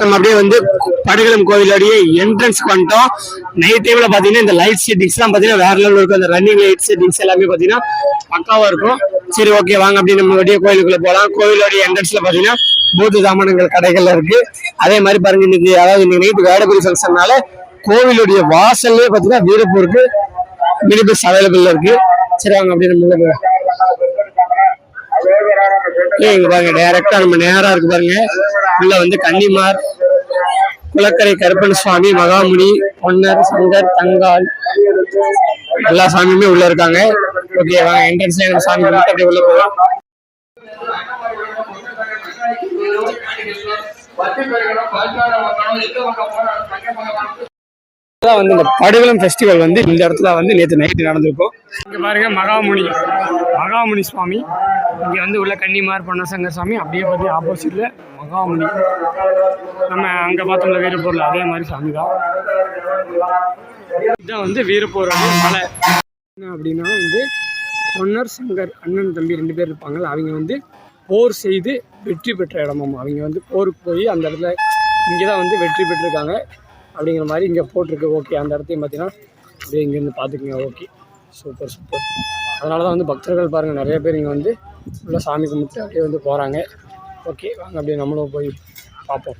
நம்ம அப்படியே வந்து படுகளம் கோவிலோடைய என்ட்ரன்ஸ்க்கு வந்துட்டோம். நைட் டைம்ல பாத்தீங்கன்னா இந்த லைட் செட்டிங்ஸ் எல்லாம் பாத்தீங்கன்னா வேற லெவலில் இருக்கும். அந்த ரன்னிங் லைட் செட்டிங்ஸ் எல்லாமே பாத்தீங்கன்னா பக்காவா இருக்கும். சரி ஓகே வாங்க அப்படி நம்ம அப்படியே கோயிலுக்குள்ள போலாம். கோவிலோடைய என்ட்ரன்ஸ்ல பாத்தீங்கன்னா பூத்து சாமானங்கள் கடைகள்ல இருக்கு. அதே மாதிரி பாருங்க இன்னைக்கு அதாவது இன்னைக்கு நைட்டு வேடபுரி ஃபங்க்ஷன்னால கோவிலுடைய வாசல்லே பாத்தீங்கன்னா வீரப்பூருக்கு மினி பஸ் அவைலபிள் இருக்கு. சரி வாங்க அப்படியே நம்ம இங்க பாருங்க டைரக்டா நம்ம நேரா இருக்கு பாருங்க. உள்ள வந்து கன்னிமார் குளக்கரை கருப்பன் சுவாமி மகாமுனி பொன்னர் சங்கர் தங்கால் எல்லா சாமியுமே உள்ள இருக்காங்க. ஓகே வாங்க என்ட்ரன்ஸ்ல சாமி கும்பிட்டு அப்படியே உள்ள போகலாம் வந்து இந்த படுகளம் ஃபெஸ்டிவல் வந்து இந்த இடத்துல வந்து நேற்று நைட்டு நடந்திருக்கும். இங்க பாருங்க மகாமுனி. மகாமுனி சுவாமி. இங்கே வந்து உள்ள கன்னிமார் பொன்னசங்கர் சாமி அப்படியே பார்த்து ஆப்போசிட்டில் மகாமணி. நம்ம அங்கே பார்த்தோம்ல வீரப்பூரில் அதே மாதிரி சாமி தான். இதுதான் வந்து வீரப்பூர் மலை. என்ன அப்படின்னா வந்து பொன்னர் சங்கர் அண்ணன் தம்பி ரெண்டு பேர் இருப்பாங்கல்ல அவங்க வந்து போர் செய்து வெற்றி பெற்ற இடமாம். அவங்க வந்து போருக்கு போய் அந்த இடத்துல இங்கே தான் வந்து வெற்றி பெற்றிருக்காங்க. அப்படிங்கிற மாதிரி இங்கே போட்டிருக்கு. ஓகே அந்த இடத்தையும் பார்த்தீங்கன்னா அப்படியே இங்கேருந்து பார்த்துக்குங்க. ஓகே சூப்பர் சூப்பர் அதனால தான் வந்து பக்தர்கள் பாருங்கள் நிறைய பேர் இங்கே வந்து ஃபுல்லாக சாமி கும்பிட்டு அப்படியே வந்து போகிறாங்க ஓகே வாங்க அப்படியே நம்மளும் போய் பார்ப்போம்.